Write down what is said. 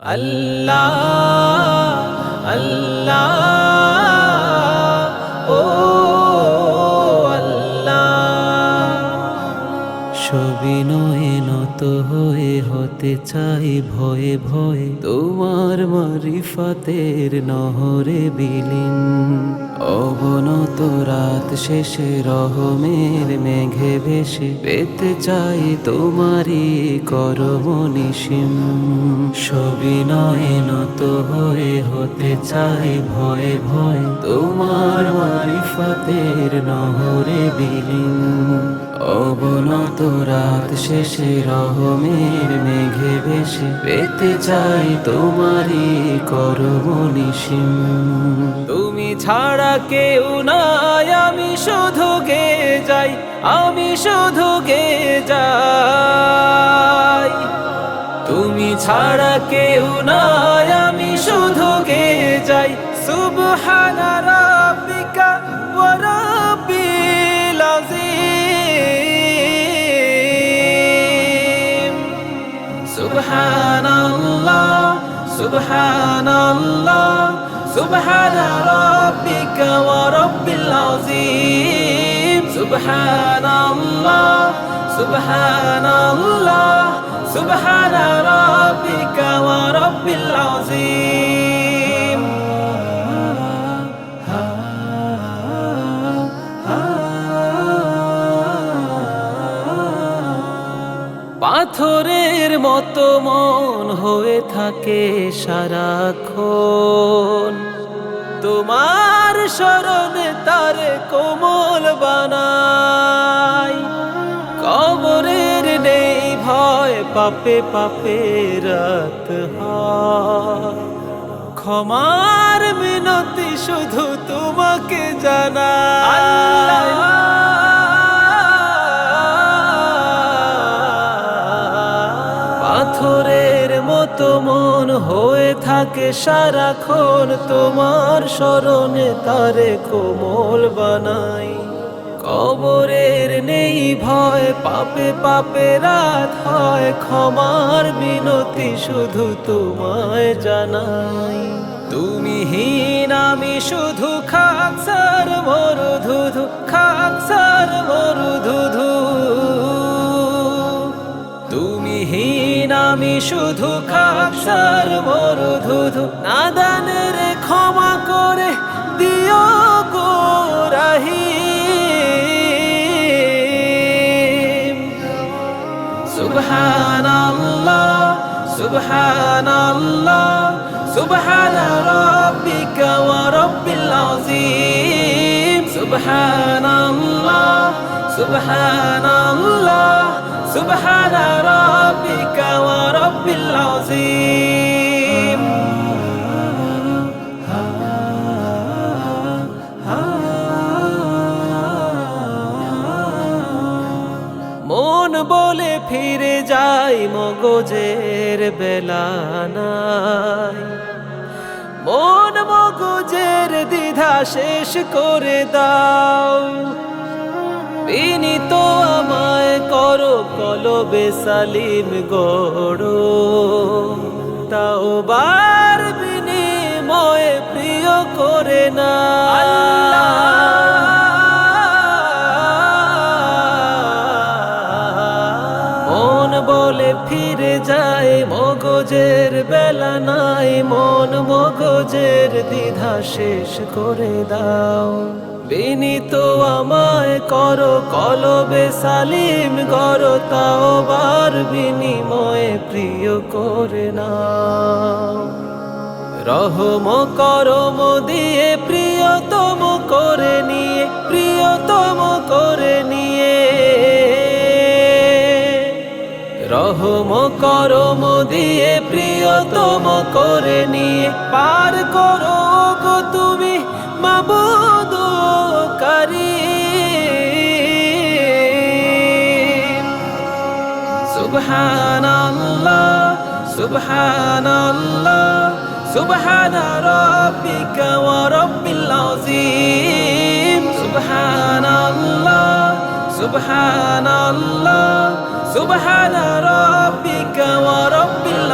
আল্লাহ আল্লাহ। সবিনয়ে নত হয়ে হতে চাই ভয়ে ভয়ে। তোমার মারিফাতের নহরে বিলীন। অবনত রাত শেষে রহমের মেঘে ভেসে পেতে চাই তোমারই করমনিসিম সবিনয়ে নত হয়ে হতে চাই ভয়ে ভয়ে। তোমার মারিফাতের নহরে বিলীন। অবনত রাত শেষে রহমের মেঘে ভেসে পেতে চাই তোমারই করমনিসিম তুমি ছাড়া কেউ নাই, আমি শুধু গে যাই, আমি শুধু গে যাই। তুমি ছাড়া কেউ নাই, আমি শুধু গে যাই। সুবহানা রাব্বিকা, ওয়া সুবহানাল্লাহ সুবহানা রাব্বিকা ওয়া রাব্বিল আযীম। সুবহানাল্লাহ সুবহানাল্লাহ সুবহানা রাব্বিকা ওয়া রাব্বিল আযীম। পাথরের মতো মন হয়ে থাকে সারাক্ষণ। তোমার স্মরণে তারে কোমল বানাই। কবরের নেই ভয়, পাপে পাপে রাত ক্ষমার মিনতি শুধু তোমাকে জানা পাথরের মতো মন হয়ে থাকে সারাক্ষণ। তোমার স্মরণে তারে কোমল বানাই। কবরের নেই ভয়, পাপে পাপে রাত হয়। ক্ষমার মিনতি শুধু তোমায় জানাই। তুমি হীন, আমি শুধু খাকসার মরুধুধু খাকসার মরুধুধু তুমি আমি শুধু খাকসার মরুধুধু। নাদানের ক্ষমা করে দিও গো রাহিম। সুবহানাল্লাহ সুবহানাল্লাহ, সুবহানা রাব্বিকা ওয়া রাব্বিল আযীম। সুবহানাল্লাহ সুবহানাল্লাহ। রাব্বিকা ওয়া রাব্বিল আযীম। মন বলে ফিরে যাই মগজের বেলা নাই। মন মগজের দ্বিধা শেষ করে দাও। বিনীত কলবে সালিম গড়ো তাও বার বলে ফিরে যায় মগজের বেলা নাই, মন মগজের দ্বিধা শেষ করে দাও। বিনীত আমায় করো কলবে সালিম করো তাও বার বিনিময়ে প্রিয় করে না রহম করম দিয়ে প্রিয়তম রহম করম দিয়ে প্রিয়তম করে নিয়ে পার করো গো তুমি মাবুদ করি সুবহানাল্লাহ সুবহানাল্লাহ, সুবহানা রাব্বিকা ওয়া রাব্বিল আযীম। সুবহানাল্লাহ সুবহানাল্লাহ সুবহানা রাব্বিকা ওয়া রাব্বিল